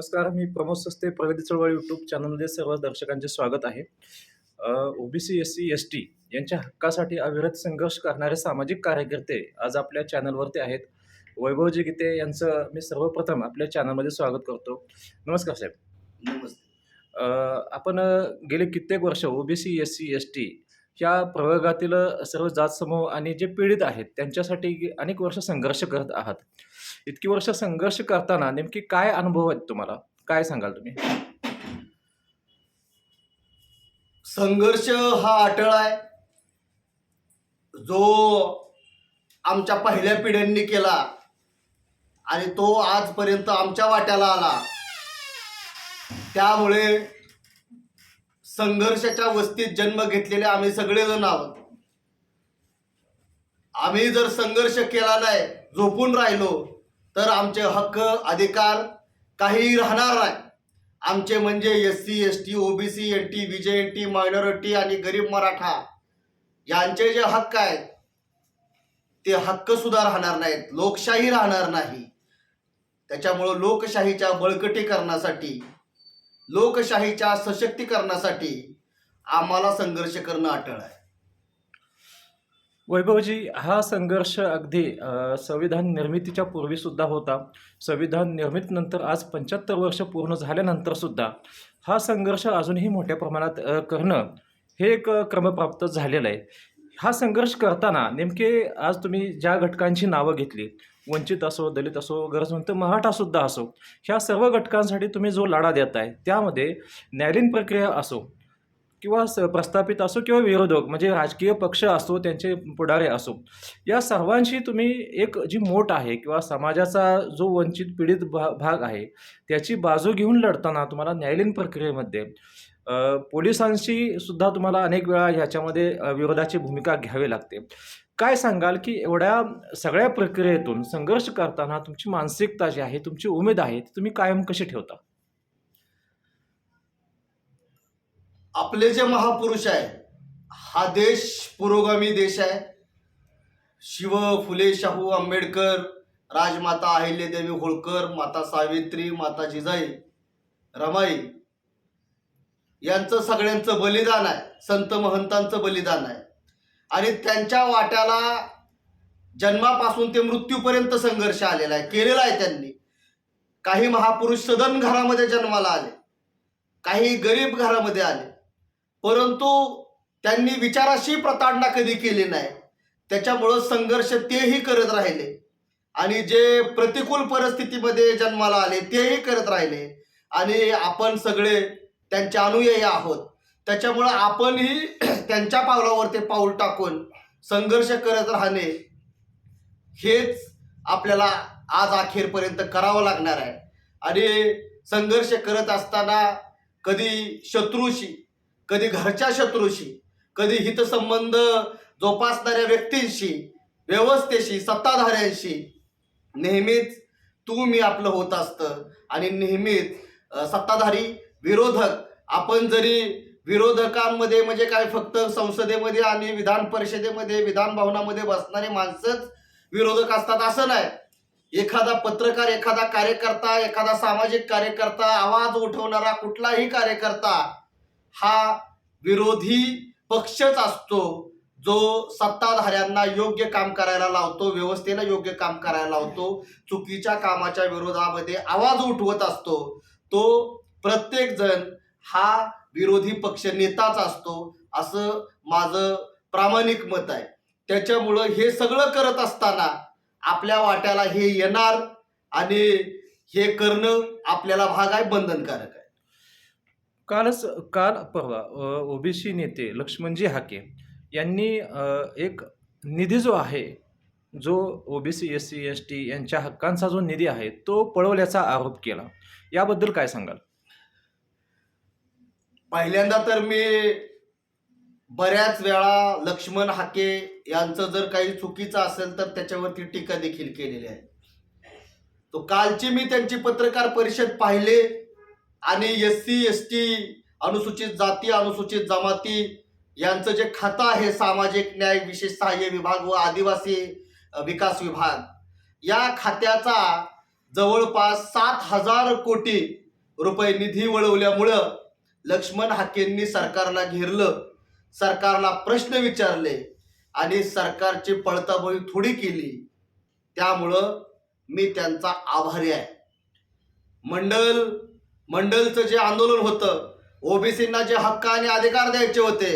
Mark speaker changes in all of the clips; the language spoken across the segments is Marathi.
Speaker 1: नमस्कार मी प्रमोद सस्ते प्रगती चळवळ यूट्यूब चॅनलमध्ये सर्व दर्शकांचे स्वागत आहे OBC S C S T यांच्या हक्कासाठी अविरत संघर्ष करणारे सामाजिक कार्यकर्ते आज आपल्या चॅनलवरती आहेत वैभवजी गीते यांचं मी सर्वप्रथम आपल्या चॅनलमध्ये स्वागत करतो नमस्कार साहेब
Speaker 2: नमस्ते
Speaker 1: आपण गेले कित्येक वर्ष OBC S C S T या प्रवर्गातील सर्व जात समूह आणि जे पीडित आहेत त्यांच्यासाठी अनेक वर्ष संघर्ष करत आहात इतकी वर्ष संघर्ष करताना नेमकी काय अनुभव आहेत तुम्हाला
Speaker 2: काय सांगाल तुम्ही संघर्ष हा अटळ आहे जो आमच्या पहिल्या पिढ्यांनी केला आणि तो आजपर्यंत आमच्या वाट्याला आला त्यामुळे संघर्षाच्या वस्तीत जन्म घेतलेले आम्ही सगळेजण आहोत आम्ही जर संघर्ष केला नाही झोपून राहिलो तर आमचे हक्क अधिकार काही राहणार नाही आमचे म्हणजे S C S T OBC N T VJ N T minority आणि गरीब मराठा यांचे जे हक्क आहेत ते हक्क सुद्धा राहणार नाहीत लोकशाही राहणार नाही त्याच्यामुळं लोकशाहीच्या बळकटीकरणासाठी लोकशाहीच्या सशक्तीकरणासाठी आम्हाला संघर्ष करणं अटळ आहे
Speaker 1: वैभवजी हा संघर्ष अगदी संविधान निर्मितीच्या पूर्वीसुद्धा होता संविधान निर्मितीनंतर आज पंच्याहत्तर वर्ष पूर्ण झाल्यानंतरसुद्धा हा संघर्ष अजूनही मोठ्या प्रमाणात करणं हे एक क्रमप्राप्त झालेलं आहे हा संघर्ष करताना नेमके आज तुम्ही ज्या घटकांची नावं घेतली वंचित असो दलित असो गरजवंत मराठासुद्धा असो ह्या सर्व घटकांसाठी तुम्ही जो लढा देत आहे त्यामध्ये न्यायालयीन प्रक्रिया असो किंवा स प्रस्थापित असो किंवा विरोधक म्हणजे राजकीय पक्ष असो त्यांचे पुढारे असो या सर्वांशी तुम्ही एक जी मोठ आहे किंवा समाजाचा जो वंचित पीडित भा भाग आहे त्याची बाजू घेऊन लढताना तुम्हाला न्यायालयीन प्रक्रियेमध्ये पोलिसांशी सुद्धा तुम्हाला अनेक वेळा ह्याच्यामध्ये विरोधाची भूमिका घ्यावी लागते काय सांगाल की एवढ्या सगळ्या प्रक्रियेतून संघर्ष करताना तुमची मानसिकता जी आहे तुमची उमेद आहे ती तुम्ही कायम कशी ठेवता
Speaker 2: आपले जे महापुरुष आहे हा देश पुरोगामी देश आहे शिव फुले शाहू आंबेडकर राजमाता अहिल्यादेवी होळकर माता सावित्री माता जिजाई रमाई यांचं सगळ्यांचं बलिदान आहे संत महंतांचं बलिदान आहे आणि त्यांच्या वाट्याला जन्मापासून ते मृत्यूपर्यंत संघर्ष आलेला आहे केलेला आहे त्यांनी काही महापुरुष सदन घरामध्ये जन्माला आले काही गरीब घरामध्ये आले परंतु त्यांनी विचाराशी प्रताडणा कधी केली नाही त्याच्यामुळं संघर्ष तेही करत राहिले आणि जे प्रतिकूल परिस्थितीमध्ये जन्माला आले तेही करत राहिले आणि आपण सगळे त्यांचे अनुयायी आहोत त्याच्यामुळं आपणही त्यांच्या पावलावरती पाऊल टाकून संघर्ष करत राहणे हेच आपल्याला आज अखेरपर्यंत करावं लागणार आहे आणि संघर्ष करत असताना कधी शत्रूशी कधी घरच्या शत्रूशी कधी हितसंबंध जोपासणाऱ्या व्यक्तींशी व्यवस्थेशी सत्ताधाऱ्यांशी नेहमीच तू मी आपलं होत असतं आणि नेहमीच सत्ताधारी विरोधक आपण जरी विरोधकांमध्ये म्हणजे काय फक्त संसदेमध्ये आणि विधान परिषदेमध्ये विधान भवनामध्ये बसणारे माणसंच विरोधक असतात असं नाही एखादा पत्रकार एखादा कार्यकर्ता एखादा सामाजिक कार्यकर्ता आवाज उठवणारा कुठलाही कार्यकर्ता हा विरोधी पक्षच असतो जो सत्ताधाऱ्यांना योग्य काम करायला लावतो व्यवस्थेला योग्य काम करायला लावतो चुकीच्या कामाच्या विरोधामध्ये आवाज उठवत असतो तो प्रत्येक जण हा विरोधी पक्ष नेताच असतो असं माझं प्रामाणिक मत आहे त्याच्यामुळं हे सगळं करत असताना आपल्या वाट्याला हे येणार आणि हे करणं आपल्याला भाग आहे बंधनकारक आहे
Speaker 1: कालच काल परवा ओबीसी नेते लक्ष्मणजी हाके यांनी एक निधी जो आहे जो OBC S C S T यांच्या हक्कांचा जो निधी आहे तो पळवल्याचा आरोप केला याबद्दल काय
Speaker 2: सांगाल पहिल्यांदा तर मी बऱ्याच वेळा लक्ष्मण हाके यांचं जर काही चुकीचं असेल तर त्याच्यावरती टीका देखील केलेली आहे तो कालची मी त्यांची पत्रकार परिषद पाहिले आणि एस सी एस टी अनुसूचित जाती अनुसूचित जमाती यांचं जे खातं आहे सामाजिक न्याय विशेष सहाय्य विभाग व आदिवासी विकास विभाग या खात्याचा जवळपास सात हजार कोटी रुपये निधी वळवल्यामुळं लक्ष्मण हाकेंनी सरकारला घेरलं सरकारला प्रश्न विचारले आणि सरकारची पळताबळी थोडी केली त्यामुळं मी त्यांचा आभारी आहे मंडल मंडलचं जे आंदोलन होतं ओबीसींना जे हक्क आणि अधिकार द्यायचे होते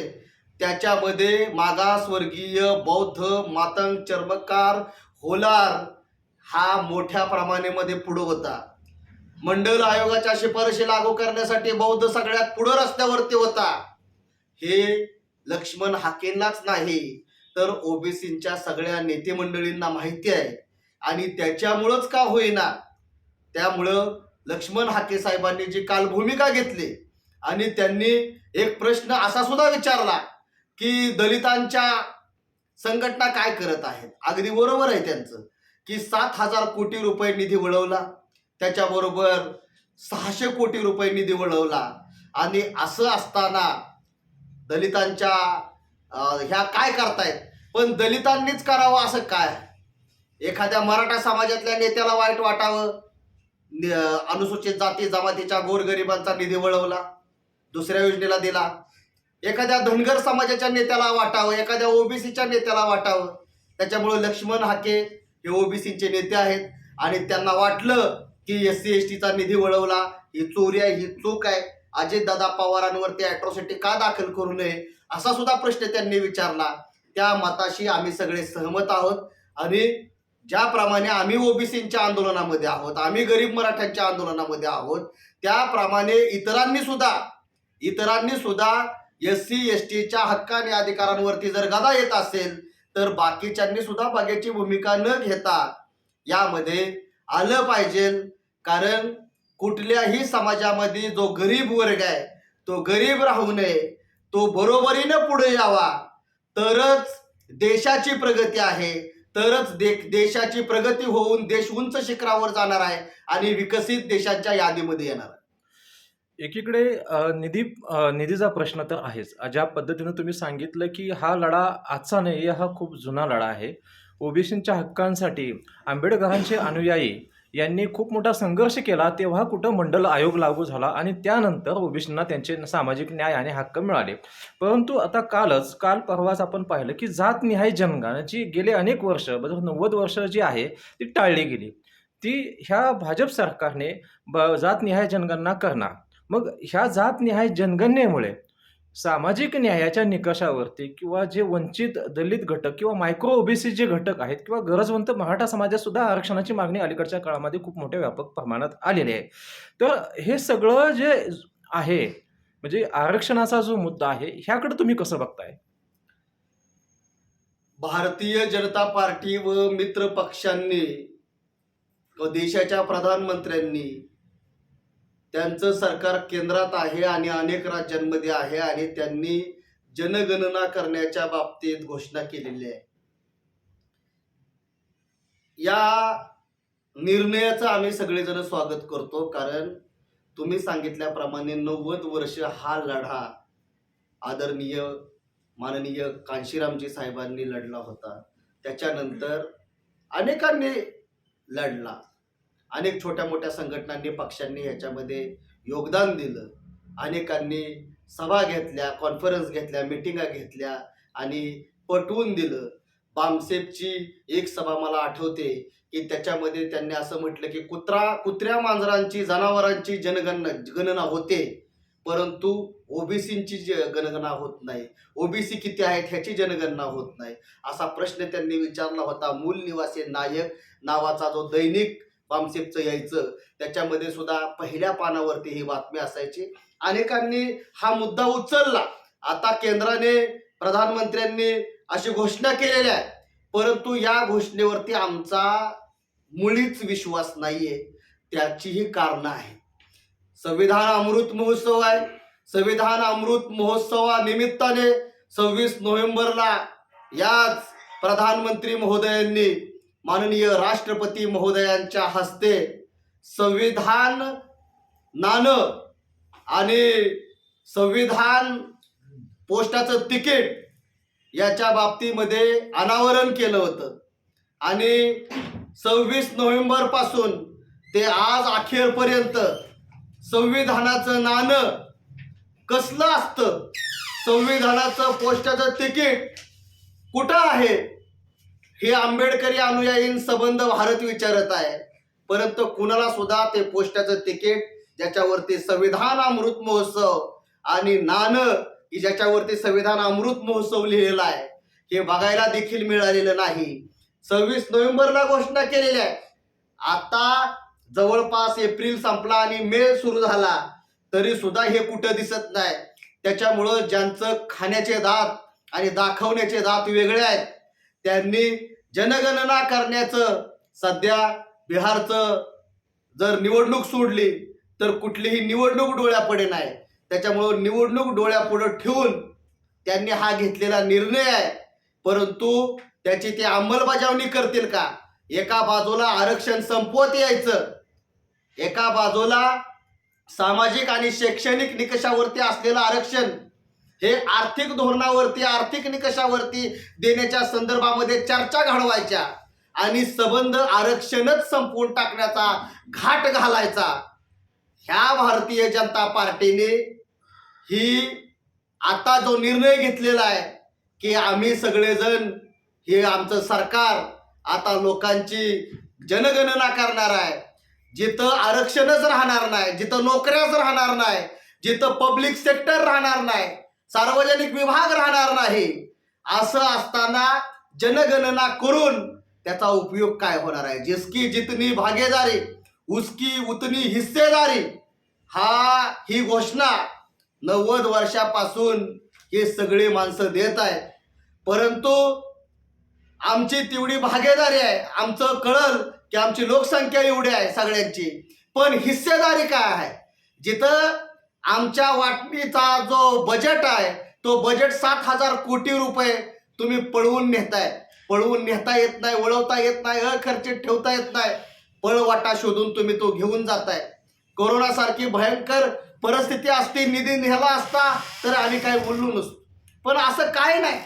Speaker 2: त्याच्यामध्ये मागासवर्गीय बौद्ध मातंग चर्मकार होलार हा मोठ्या प्रमाणेमध्ये पुढं होता मंडल आयोगाच्या शिफारशी लागू करण्यासाठी बौद्ध सगळ्यात पुढं रस्त्यावरती होता हे लक्ष्मण हाकेंनाच नाही तर ओबीसींच्या सगळ्या नेते मंडळींना माहिती आहे आणि त्याच्यामुळंच का होईना त्यामुळं लक्ष्मण हाके साहेबांनी जी काल भूमिका घेतली आणि त्यांनी एक प्रश्न असा सुद्धा विचारला की दलितांच्या संघटना काय करत आहेत अगदी बरोबर आहे त्यांचं की सात हजार कोटी रुपये निधी वळवला त्याच्याबरोबर सहाशे कोटी रुपये निधी वळवला आणि असं असताना दलितांच्या ह्या काय करतायत पण दलितांनीच करावं असं काय एखाद्या मराठा समाजातल्या नेत्याला वाईट वाटावं अनुसूचित जाती जमातीच्या गोरगरिबांचा निधी वळवला दुसऱ्या योजनेला दिला एखाद्या धनगर समाजाच्या नेत्याला वाटावं एखाद्या ओबीसीच्या नेत्याला वाटावं त्याच्यामुळे लक्ष्मण हाके हे ओबीसीचे नेते आहेत आणि त्यांना वाटलं की एस सी एस टीचा निधी वळवला ही चोरी आहे ही चूक आहे पवारांवर पवारांवरती अॅट्रॉसिटी का दाखल करू नये असा सुद्धा प्रश्न त्यांनी विचारला त्या मताशी आम्ही सगळे सहमत आहोत आणि ज्याप्रमाणे आम्ही ओबीसींच्या आंदोलनामध्ये आहोत आम्ही गरीब मराठ्यांच्या आंदोलनामध्ये आहोत त्याप्रमाणे इतरांनी सुद्धा इतरांनी सुद्धा एस सी एस टीच्या हक्काने अधिकारांवरती जर गदा येत असेल तर बाकीच्यांनी सुद्धा बागेची भूमिका न घेता यामध्ये आलं पाहिजे कारण कुठल्याही समाजामध्ये जो गरीब वर्ग आहे तो गरीब राहू नये तो बरोबरीनं पुढे यावा तरच देशाची प्रगती आहे तरच दे देशाची प्रगती होऊन देश उंच शिखरावर जाणार आहे आणि विकसित देशांच्या यादीमध्ये येणार आहे
Speaker 1: एकीकडे निधी निधीचा प्रश्न तर आहेच ज्या पद्धतीनं तुम्ही सांगितलं की हा लढा आजचा नाही हा खूप जुना लढा आहे ओबीसींच्या हक्कांसाठी आंबेडकरांचे अनुयायी यांनी खूप मोठा संघर्ष केला तेव्हा कुठं मंडल आयोग लागू झाला आणि त्यानंतर ओबीसींना त्यांचे सामाजिक न्याय आणि हक्क मिळाले परंतु आता कालच काल परवाच आपण पाहिलं की जातनिहाय जनगण जी गेले अनेक वर्ष बरोबर नव्वद वर्ष जी आहे ती टाळली गेली ती ह्या भाजप सरकारने ब जातनिहाय जनगणना करणार मग ह्या जातनिहाय जनगणनेमुळे सामाजिक न्यायाच्या निकषावरती किंवा जे वंचित दलित घटक किंवा मायक्रो ओबीसी जे घटक आहेत किंवा गरजवंत मराठा समाजात सुद्धा आरक्षणाची मागणी अलीकडच्या काळामध्ये खूप मोठ्या व्यापक प्रमाणात आलेले आहे तर हे सगळं जे आहे म्हणजे आरक्षणाचा जो मुद्दा आहे ह्याकडे तुम्ही कसं बघताय
Speaker 2: भारतीय जनता पार्टी व मित्र पक्षांनी देशाच्या प्रधानमंत्र्यांनी त्यांचं सरकार केंद्रात आहे आणि अनेक राज्यांमध्ये आहे आणि त्यांनी जनगणना करण्याच्या बाबतीत घोषणा केलेली आहे या निर्णयाचं आम्ही सगळेजण स्वागत करतो कारण तुम्ही सांगितल्याप्रमाणे नव्वद वर्ष हा लढा आदरणीय माननीय कांशीरामजी साहेबांनी लढला होता त्याच्यानंतर अनेकांनी लढला अनेक छोट्या मोठ्या संघटनांनी पक्षांनी याच्यामध्ये योगदान दिलं अनेकांनी सभा घेतल्या कॉन्फरन्स घेतल्या मिटिंगा घेतल्या आणि पटवून दिलं बामसेपची एक सभा मला आठवते की त्याच्यामध्ये त्यांनी असं म्हटलं की कुत्रा कुत्र्या मांजरांची जनावरांची जनगणना गणना होते परंतु ओबीसींची ज जनगणना होत नाही ओबीसी किती आहेत ह्याची जनगणना होत नाही असा प्रश्न त्यांनी विचारला होता मूल निवासी नायक नावाचा जो दैनिक बामसेपचं यायचं त्याच्यामध्ये सुद्धा पहिल्या पानावरती ही बातमी असायची अनेकांनी हा मुद्दा उचलला आता केंद्राने प्रधानमंत्र्यांनी अशी घोषणा केलेल्या आहे परंतु या घोषणेवरती आमचा मुळीच विश्वास नाहीये त्याचीही कारण आहे संविधान अमृत महोत्सव आहे संविधान अमृत निमित्ताने सव्वीस नोव्हेंबरला याच प्रधानमंत्री महोदयांनी माननीय राष्ट्रपती महोदयांच्या हस्ते संविधान नाणं आणि संविधान पोस्टाचं तिकीट याच्या बाबतीमध्ये अनावरण केलं होतं आणि सव्वीस नोव्हेंबरपासून ते आज अखेरपर्यंत संविधानाचं नाणं कसलं असतं संविधानाचं पोस्टाचं तिकीट कुठं आहे हे आंबेडकरी अनुयायीन संबंध भारत विचारत आहे परंतु कुणाला सुद्धा ते पोस्टाचं तिकीट ज्याच्यावरती संविधान अमृत महोत्सव आणि नान की ज्याच्यावरती संविधान अमृत महोत्सव लिहिलेला आहे हे बघायला देखील मिळालेलं नाही सव्वीस नोव्हेंबरला घोषणा केलेली आहे आता जवळपास एप्रिल संपला आणि मे सुरू झाला तरी सुद्धा हे कुठं दिसत नाही त्याच्यामुळं ज्यांचं खाण्याचे दात आणि दाखवण्याचे दात वेगळे आहेत त्यांनी जनगणना करण्याचं सध्या बिहारचं जर निवडणूक सोडली तर कुठलीही निवडणूक डोळ्यापुढे नाही त्याच्यामुळं निवडणूक डोळ्यापुढे ठेवून त्यांनी हा घेतलेला निर्णय आहे परंतु त्याची ते अंमलबजावणी करतील का एका बाजूला आरक्षण संपवत यायचं एका बाजूला सामाजिक आणि शैक्षणिक निकषावरती असलेलं आरक्षण हे आर्थिक धोरणावरती आर्थिक निकषावरती देण्याच्या संदर्भामध्ये चर्चा घडवायच्या आणि संबंध आरक्षणच संपवून टाकण्याचा घाट घालायचा ह्या भारतीय जनता पार्टीने ही आता जो निर्णय घेतलेला आहे की आम्ही सगळेजण हे आमचं सरकार आता लोकांची जनगणना करणार आहे जिथं आरक्षणच राहणार नाही जिथं नोकऱ्याच राहणार नाही जिथं पब्लिक सेक्टर राहणार नाही सार्वजनिक विभाग राहणार नाही असं असताना जनगणना करून त्याचा उपयोग काय होणार आहे जिसकी जितनी भागीदारी उसकी उतनी हिस्सेदारी हा ही घोषणा नव्वद वर्षापासून हे सगळे माणसं देत आहे परंतु आमची तेवढी भागीदारी आहे आमचं कळल की आमची लोकसंख्या एवढी आहे सगळ्यांची पण हिस्सेदारी काय आहे जिथं आमच्या वाटणीचा जो बजेट आहे तो बजेट सात हजार कोटी रुपये तुम्ही पळवून नेताय पळवून नेता येत नाही वळवता येत नाही खर्चित ठेवता येत नाही पळवाटा शोधून तुम्ही तो घेऊन जाताय कोरोनासारखी भयंकर परिस्थिती असती निधी नेला असता तर आम्ही काही बोललो नसतो पण असं काही नाही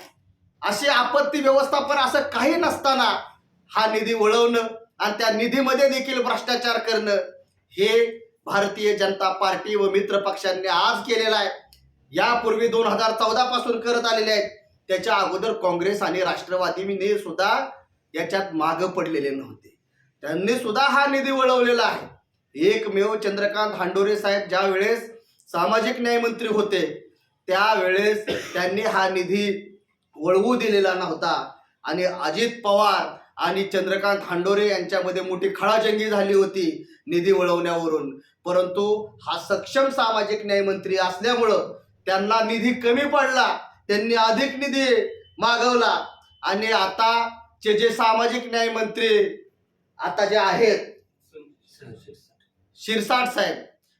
Speaker 2: अशी आपत्ती व्यवस्थापन असं काही नसताना हा निधी वळवणं आणि त्या निधीमध्ये देखील भ्रष्टाचार करणं हे भारतीय जनता पार्टी व मित्र पक्षांनी आज केलेला आहे यापूर्वी दोन हजार चौदा पासून करत आलेले आहेत त्याच्या अगोदर काँग्रेस आणि राष्ट्रवादीने सुद्धा याच्यात मागं पडलेले नव्हते त्यांनी सुद्धा हा निधी वळवलेला आहे एकमेव चंद्रकांत हांडोरे साहेब ज्या वेळेस सामाजिक न्याय मंत्री होते त्यावेळेस त्यांनी हा निधी वळवू दिलेला नव्हता आणि अजित पवार आणि चंद्रकांत हांडोरे यांच्यामध्ये मोठी खळाजंगी झाली होती निधी वळवण्यावरून परंतु हा सक्षम सामाजिक न्याय मंत्री असल्यामुळं त्यांना निधी कमी पडला त्यांनी अधिक निधी मागवला आणि आताचे जे सामाजिक न्याय मंत्री आता जे आहेत शिरसाट साहेब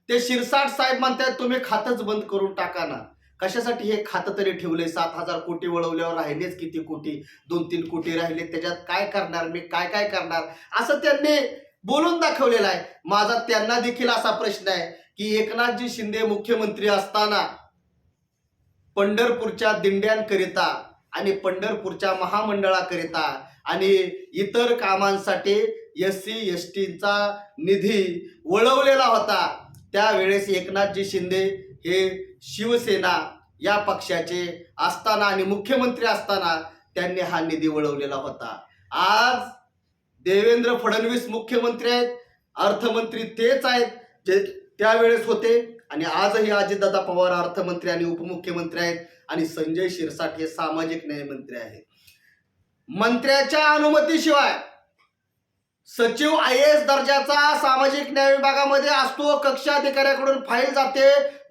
Speaker 2: ते शिरसाट साहेब म्हणतात तुम्ही खातच बंद करून टाका ना कशासाठी हे खातं तरी ठेवले सात हजार कोटी वळवल्यावर राहिलेच किती कोटी दोन तीन कोटी राहिले त्याच्यात काय करणार मी काय काय करणार असं त्यांनी बोलून दाखवलेला आहे माझा त्यांना देखील असा प्रश्न आहे की एकनाथजी शिंदे मुख्यमंत्री असताना पंढरपूरच्या दिंड्यांकरिता आणि पंढरपूरच्या महामंडळाकरिता आणि इतर कामांसाठी एस सी एस टीचा निधी वळवलेला होता त्यावेळेस एकनाथजी शिंदे हे शिवसेना या पक्षाचे असताना आणि मुख्यमंत्री असताना त्यांनी हा निधी वळवलेला होता आज देवेंद्र फडणवीस मुख्यमंत्री आहेत अर्थमंत्री तेच आहेत जे त्यावेळेस होते आणि आजही अजितदादा पवार अर्थमंत्री आणि उपमुख्यमंत्री आहेत आणि संजय शिरसाट हे सामाजिक न्याय मंत्री आहेत मंत्र्याच्या अनुमतीशिवाय सचिव आय एस दर्जाचा सामाजिक न्याय विभागामध्ये असतो कक्षा अधिकाऱ्याकडून फाईल जाते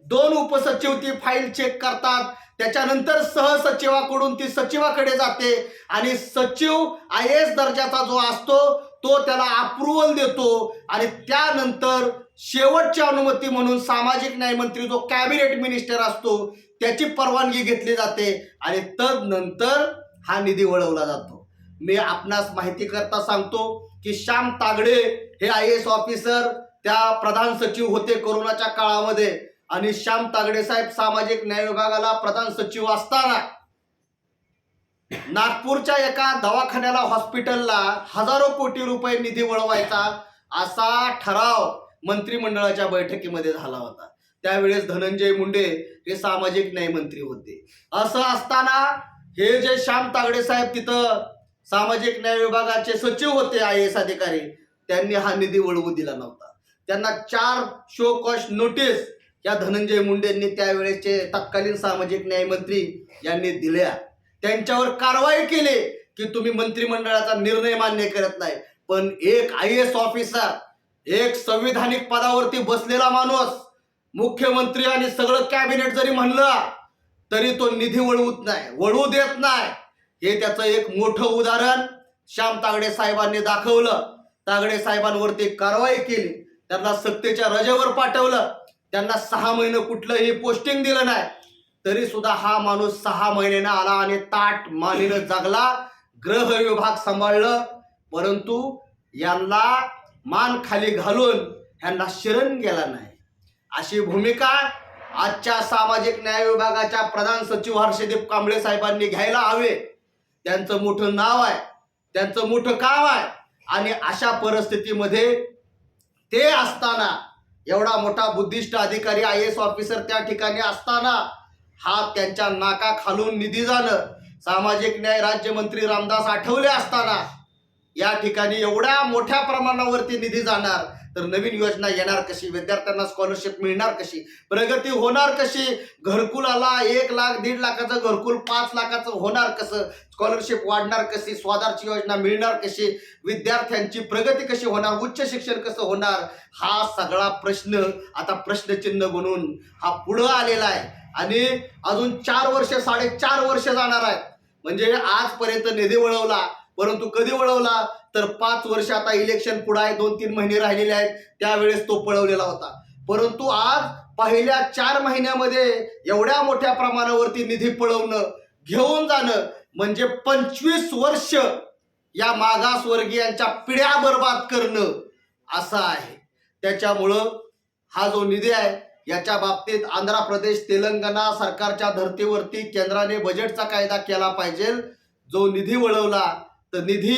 Speaker 2: दोन उपसचिव ती फाईल चेक करतात त्याच्यानंतर सहसचिवाकडून ती सचिवाकडे जाते आणि सचिव आय एस दर्जाचा जो असतो तो त्याला अप्रुव्हल देतो आणि त्यानंतर शेवटची अनुमती म्हणून सामाजिक न्यायमंत्री जो कॅबिनेट मिनिस्टर असतो त्याची परवानगी घेतली जाते आणि तदनंतर हा निधी वळवला जातो मी आपणास माहिती करता सांगतो की श्याम तागडे हे आय एस ऑफिसर त्या प्रधान सचिव होते कोरोनाच्या काळामध्ये आणि श्याम तागडे साहेब सामाजिक न्याय विभागाला प्रधान सचिव असताना नागपूरच्या एका दवाखान्याला हॉस्पिटलला हजारो कोटी रुपये निधी वळवायचा असा ठराव मंत्रिमंडळाच्या बैठकीमध्ये झाला होता त्यावेळेस धनंजय मुंडे हे सामाजिक न्याय मंत्री होते असं असताना हे जे श्याम तागडे साहेब तिथं सामाजिक न्याय विभागाचे सचिव होते आय एस अधिकारी त्यांनी हा निधी वळवू दिला नव्हता त्यांना चार शो कॉस्ट नोटीस या धनंजय मुंडेंनी त्यावेळेचे तत्कालीन सामाजिक न्याय मंत्री यांनी दिल्या त्यांच्यावर कारवाई केली की तुम्ही मंत्रिमंडळाचा निर्णय मान्य करत नाही पण एक आय एस ऑफिसर एक संविधानिक पदावरती बसलेला माणूस मुख्यमंत्री आणि सगळं कॅबिनेट जरी म्हणलं तरी तो निधी वळवूत नाही वळवू देत नाही हे त्याचं एक मोठं उदाहरण श्याम तागडे साहेबांनी दाखवलं तागडे साहेबांवरती कारवाई केली त्यांना सत्तेच्या रजेवर पाठवलं त्यांना सहा महिने कुठलंही पोस्टिंग दिलं नाही तरी सुद्धा हा माणूस सहा महिन्यानं आला आणि ताट मानेनं जगला ग्रह विभाग सांभाळलं परंतु यांना मान खाली घालून ह्यांना शरण गेला नाही अशी भूमिका आजच्या सामाजिक न्याय विभागाच्या प्रधान सचिव हर्षदीप कांबळे साहेबांनी घ्यायला हवे त्यांचं मोठं नाव आहे त्यांचं मोठं काम आहे आणि अशा परिस्थितीमध्ये ते असताना एवढा मोठा बुद्धिस्ट अधिकारी आय एस ऑफिसर त्या ठिकाणी असताना हा त्यांच्या नाका खालून निधी जाणं सामाजिक न्याय राज्यमंत्री रामदास आठवले असताना या ठिकाणी एवढ्या मोठ्या प्रमाणावरती निधी जाणार तर नवीन योजना येणार कशी विद्यार्थ्यांना स्कॉलरशिप मिळणार कशी प्रगती होणार कशी घरकुल आला एक लाख दीड लाखाचं घरकुल पाच लाखाचं होणार कसं स्कॉलरशिप वाढणार कशी स्वाधारची योजना मिळणार कशी विद्यार्थ्यांची प्रगती कशी होणार उच्च शिक्षण कसं होणार हा सगळा प्रश्न आता प्रश्नचिन्ह बनून हा पुढं आलेला आहे आणि अजून चार वर्ष साडेचार वर्ष जाणार आहे म्हणजे आजपर्यंत निधी वळवला परंतु कधी वळवला तर पाच वर्ष आता इलेक्शन पुढे आहे दोन तीन महिने राहिलेले आहेत त्यावेळेस तो पळवलेला होता परंतु आज पहिल्या चार महिन्यामध्ये एवढ्या मोठ्या प्रमाणावरती निधी पळवणं घेऊन जाणं म्हणजे पंचवीस वर्ष या वर्गीयांच्या पिढ्या बरबाद करणं असं आहे त्याच्यामुळं हा जो निधी आहे याच्या बाबतीत आंध्र प्रदेश तेलंगणा सरकारच्या धर्तीवरती केंद्राने बजेटचा कायदा केला पाहिजे जो निधी वळवला तर निधी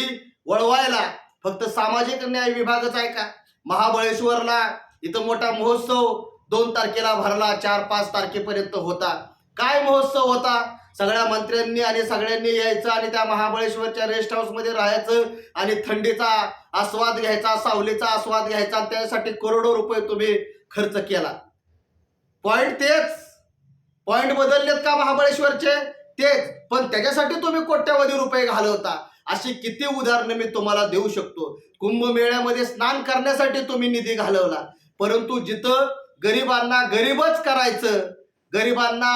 Speaker 2: वळवायला फक्त सामाजिक न्याय विभागच आहे का महाबळेश्वरला इथं मोठा महोत्सव दोन तारखेला भरला चार पाच तारखेपर्यंत होता काय महोत्सव होता सगळ्या मंत्र्यांनी आणि सगळ्यांनी यायचं आणि त्या महाबळेश्वरच्या रेस्ट हाऊसमध्ये राहायचं आणि थंडीचा आस्वाद घ्यायचा सावलीचा आस्वाद घ्यायचा त्यासाठी करोडो रुपये तुम्ही खर्च केला पॉइंट तेच पॉइंट बदललेत का महाबळेश्वरचे तेच पण त्याच्यासाठी तुम्ही कोट्यावधी रुपये घालवता अशी किती उदाहरणं मी तुम्हाला देऊ शकतो कुंभमेळ्यामध्ये स्नान करण्यासाठी तुम्ही निधी घालवला परंतु जिथं गरिबांना गरीबच करायचं गरिबांना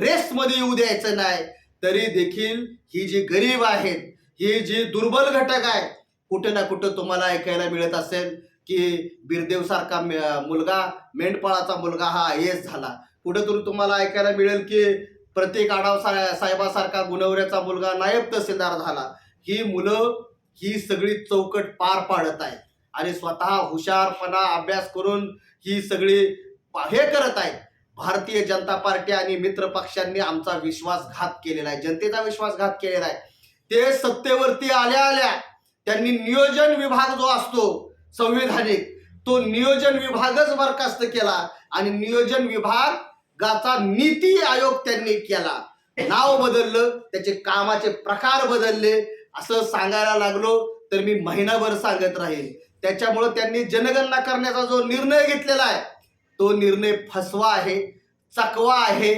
Speaker 2: रेसमध्ये येऊ द्यायचं नाही तरी देखील ही जी गरीब आहेत ही जी दुर्बल घटक आहे कुठं ना कुठं तुम्हाला ऐकायला मिळत असेल की सारखा मुलगा मेंढपाळाचा मुलगा हा एस झाला कुठेतरी तुम्हाला ऐकायला मिळेल की प्रत्येक आढाव साहेबासारखा गुणवऱ्याचा मुलगा नायब तहसीलदार झाला ही मुलं ही सगळी चौकट पार पाडत आहेत आणि स्वतः हुशारपणा अभ्यास करून ही सगळी हे करत आहेत भारतीय जनता पार्टी आणि मित्र पक्षांनी आमचा विश्वासघात केलेला आहे जनतेचा विश्वासघात केलेला आहे ते सत्तेवरती आल्या आल्या त्यांनी नियोजन विभाग जो असतो संविधानिक तो नियोजन विभागच बरखास्त केला आणि नियोजन विभागाचा नीती आयोग त्यांनी केला नाव बदललं त्याचे कामाचे प्रकार बदलले असं सांगायला लागलो तर मी महिनाभर सांगत राहील त्याच्यामुळं त्यांनी जनगणना करण्याचा जो निर्णय घेतलेला आहे तो निर्णय फसवा आहे चकवा आहे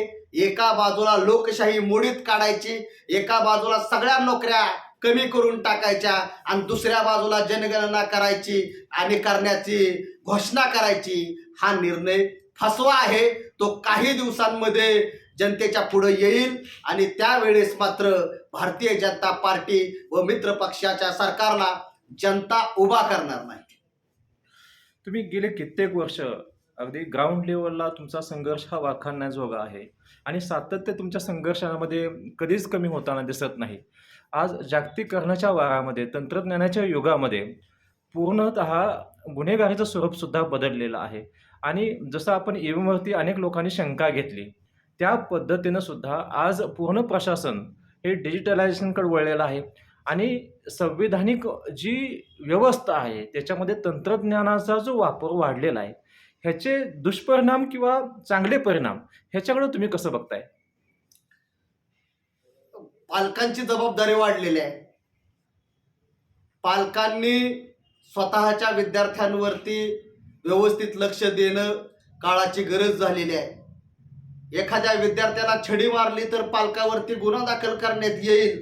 Speaker 2: एका बाजूला लोकशाही मोडीत काढायची एका बाजूला सगळ्या नोकऱ्या कमी करून टाकायच्या आणि दुसऱ्या बाजूला जनगणना करायची आणि करण्याची घोषणा करायची हा निर्णय फसवा आहे तो काही दिवसांमध्ये जनतेच्या पुढे येईल आणि त्यावेळेस मात्र भारतीय जनता पार्टी व मित्र पक्षाच्या सरकारला जनता उभा करणार नाही
Speaker 1: तुम्ही गेले कित्येक वर्ष अगदी ग्राउंड लेवलला तुमचा संघर्ष हा वाखाणण्याजोगा आहे आणि सातत्य तुमच्या संघर्षामध्ये कधीच कमी होताना दिसत नाही आज जागतिकरणाच्या वारामध्ये तंत्रज्ञानाच्या युगामध्ये पूर्णतः गुन्हेगारीचं स्वरूप सुद्धा बदललेलं आहे आणि जसं आपण ईव्हीएमवरती अनेक लोकांनी शंका घेतली त्या पद्धतीनं सुद्धा आज पूर्ण प्रशासन हे डिजिटलायझेशनकडे वळलेलं आहे आणि संविधानिक जी व्यवस्था आहे त्याच्यामध्ये तंत्रज्ञानाचा जो वापर वाढलेला आहे ह्याचे दुष्परिणाम किंवा चांगले परिणाम ह्याच्याकडे तुम्ही कसं बघताय
Speaker 2: पालकांची जबाबदारी वाढलेली आहे पालकांनी स्वतःच्या विद्यार्थ्यांवरती व्यवस्थित लक्ष देणं काळाची गरज झालेली आहे एखाद्या विद्यार्थ्याला छडी मारली तर पालकावरती गुन्हा दाखल करण्यात येईल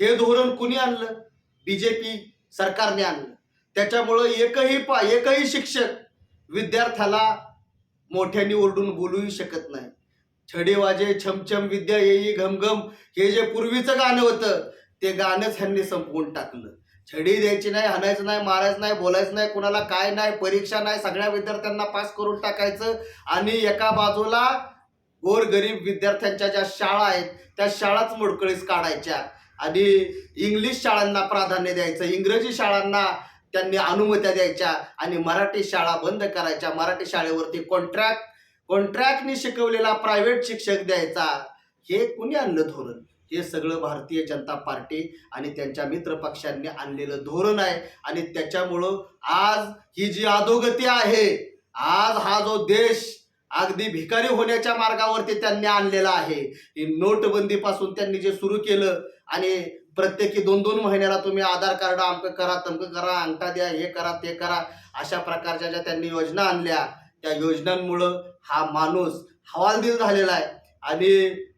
Speaker 2: हे धोरण कुणी आणलं बीजेपी सरकारने आणलं त्याच्यामुळं एकही पा एकही शिक्षक विद्यार्थ्याला मोठ्याने ओरडून बोलूही शकत नाही वाजे छमछम विद्या येई घमघम हे जे पूर्वीचं गाणं होतं ते गाणंच ह्यांनी संपवून टाकलं छडी द्यायची नाही आणायचं नाही मारायचं नाही बोलायचं नाही कुणाला काय नाही परीक्षा नाही सगळ्या विद्यार्थ्यांना पास करून टाकायचं आणि एका बाजूला गोरगरीब विद्यार्थ्यांच्या ज्या शाळा आहेत त्या शाळाच मोडकळीस काढायच्या आणि इंग्लिश शाळांना प्राधान्य द्यायचं इंग्रजी शाळांना त्यांनी अनुमत्या द्यायच्या आणि मराठी शाळा बंद करायच्या मराठी शाळेवरती कॉन्ट्रॅक्ट कॉन्ट्रॅक्टनी शिकवलेला प्रायव्हेट शिक्षक द्यायचा हे कुणी आणलं धोरण हे सगळं भारतीय जनता पार्टी आणि त्यांच्या मित्र पक्षांनी आणलेलं धोरण आहे आणि त्याच्यामुळं आज ही जी अधोगती आहे आज हा जो देश अगदी भिकारी होण्याच्या मार्गावरती त्यांनी आणलेला आहे पासून त्यांनी जे सुरू केलं आणि प्रत्येकी दोन दोन महिन्याला तुम्ही आधार कार्ड अमक करा तमक करा अंगठा द्या हे करा ते करा अशा प्रकारच्या ज्या त्यांनी योजना आणल्या त्या योजनांमुळं हा माणूस हवालदिल झालेला आहे आणि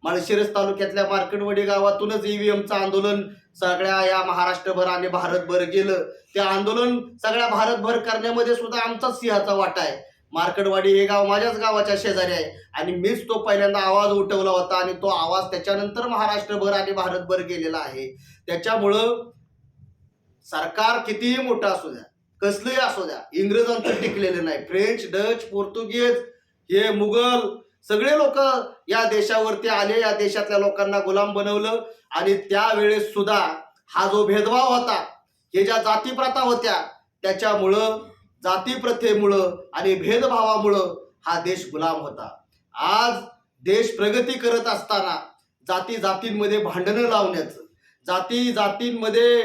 Speaker 2: माळशिरस तालुक्यातल्या मार्कटवाडी गावातूनच ईव्हीएमचं e आंदोलन सगळ्या या महाराष्ट्रभर आणि भारतभर गेलं ते आंदोलन सगळ्या भारतभर करण्यामध्ये सुद्धा आमचाच सिंहाचा वाटा आहे मार्केटवाडी हे गाव माझ्याच गावाच्या शेजारी आहे आणि मीच तो पहिल्यांदा आवाज उठवला होता आणि तो आवाज त्याच्यानंतर महाराष्ट्रभर आणि भारतभर गेलेला आहे त्याच्यामुळं सरकार कितीही मोठं असू द्या कसलंही असू द्या इंग्रजांचं टिकलेलं नाही फ्रेंच डच पोर्तुगीज हे मुघल सगळे लोक या देशावरती आले या देशातल्या लोकांना गुलाम बनवलं आणि त्यावेळेस सुद्धा हा जो भेदभाव होता हे ज्या जाती प्रथा होत्या त्याच्यामुळं जाती प्रथेमुळं आणि भेदभावामुळं हा देश गुलाम होता आज देश प्रगती करत असताना जाती जातींमध्ये भांडणं लावण्याचं जाती जातींमध्ये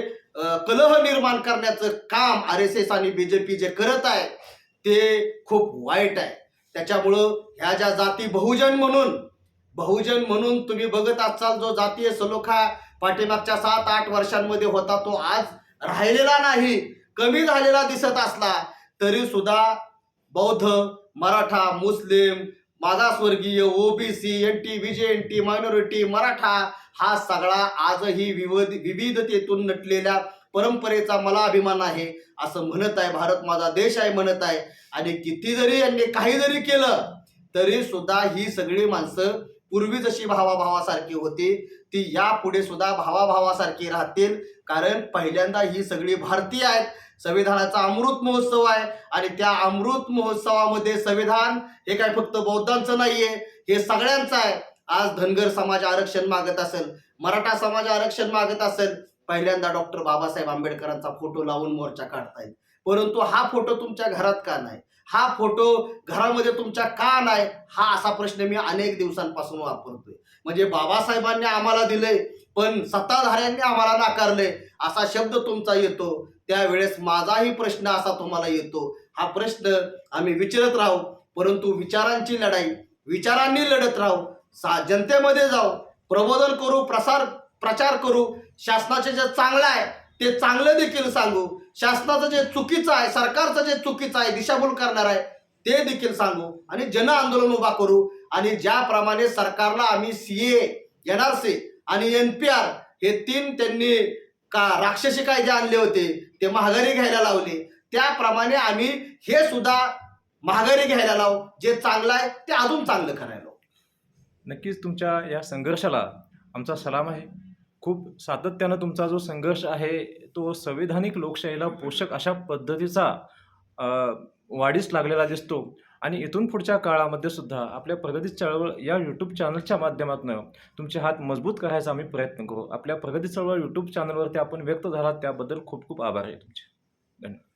Speaker 2: कलह निर्माण करण्याचं काम आर एस एस आणि बीजेपी जे करत आहे ते खूप वाईट आहे त्याच्यामुळं ह्या ज्या जाती बहुजन म्हणून बहुजन म्हणून तुम्ही बघत असाल जो जातीय सलोखा पाठीमागच्या सात आठ वर्षांमध्ये होता तो आज राहिलेला नाही कमी झालेला दिसत असला तरी सुद्धा बौद्ध मराठा मुस्लिम मागासवर्गीय OBC N T VJ N T minority Maratha हा सगळा आजही विविध विविधतेतून नटलेल्या परंपरेचा मला अभिमान आहे असं म्हणत आहे भारत माझा देश आहे म्हणत आहे आणि किती जरी यांनी काही जरी केलं तरी सुद्धा ही सगळी माणसं पूर्वी जशी भावाभावासारखी होती ती यापुढे सुद्धा भावाभावासारखी राहतील कारण पहिल्यांदा ही सगळी भारतीय आहेत संविधानाचा अमृत महोत्सव आहे आणि त्या अमृत महोत्सवामध्ये संविधान हे काय फक्त बौद्धांचं नाहीये हे सगळ्यांचं आहे आज धनगर समाज आरक्षण मागत असेल मराठा समाज आरक्षण मागत असेल पहिल्यांदा डॉक्टर बाबासाहेब आंबेडकरांचा फोटो लावून मोर्चा येईल परंतु हा फोटो तुमच्या घरात का नाही हा फोटो घरामध्ये तुमच्या का नाही हा असा प्रश्न मी अनेक दिवसांपासून वापरतोय म्हणजे बाबासाहेबांनी आम्हाला दिले पण सत्ताधाऱ्यांनी आम्हाला नाकारले असा शब्द तुमचा येतो त्यावेळेस माझाही प्रश्न असा तुम्हाला येतो हा प्रश्न आम्ही विचारत राहू परंतु विचारांची लढाई विचारांनी लढत राहू सा जनतेमध्ये जाऊ प्रबोधन करू प्रसार प्रचार करू शासनाचे जे चांगलं आहे ते चांगलं देखील सांगू शासनाचं जे चुकीचं आहे सरकारचं जे चुकीचं आहे दिशाभूल करणार आहे ते देखील सांगू आणि जन आंदोलन उभा करू आणि ज्याप्रमाणे सरकारला आम्ही सीए एनआरसी आणि एन पी आर हे तीन त्यांनी का राक्षसी कायदे आणले होते ते महागारी घ्यायला लावले त्याप्रमाणे आम्ही हे सुद्धा महागारी घ्यायला लावू जे चांगलं आहे ते अजून चांगलं करायला
Speaker 1: नक्कीच तुमच्या या संघर्षाला आमचा सलाम आहे खूप सातत्यानं तुमचा जो संघर्ष आहे तो संविधानिक लोकशाहीला पोषक अशा पद्धतीचा वाढीस लागलेला दिसतो आणि इथून पुढच्या काळामध्ये सुद्धा आपल्या प्रगती चळवळ या यूट्यूब चॅनलच्या माध्यमातून तुमचे हात मजबूत करायचा आम्ही प्रयत्न करू आपल्या प्रगती चळवळ यूट्यूब चॅनलवरती आपण व्यक्त झाला त्याबद्दल खूप खूप आभार आहे तुमचे धन्यवाद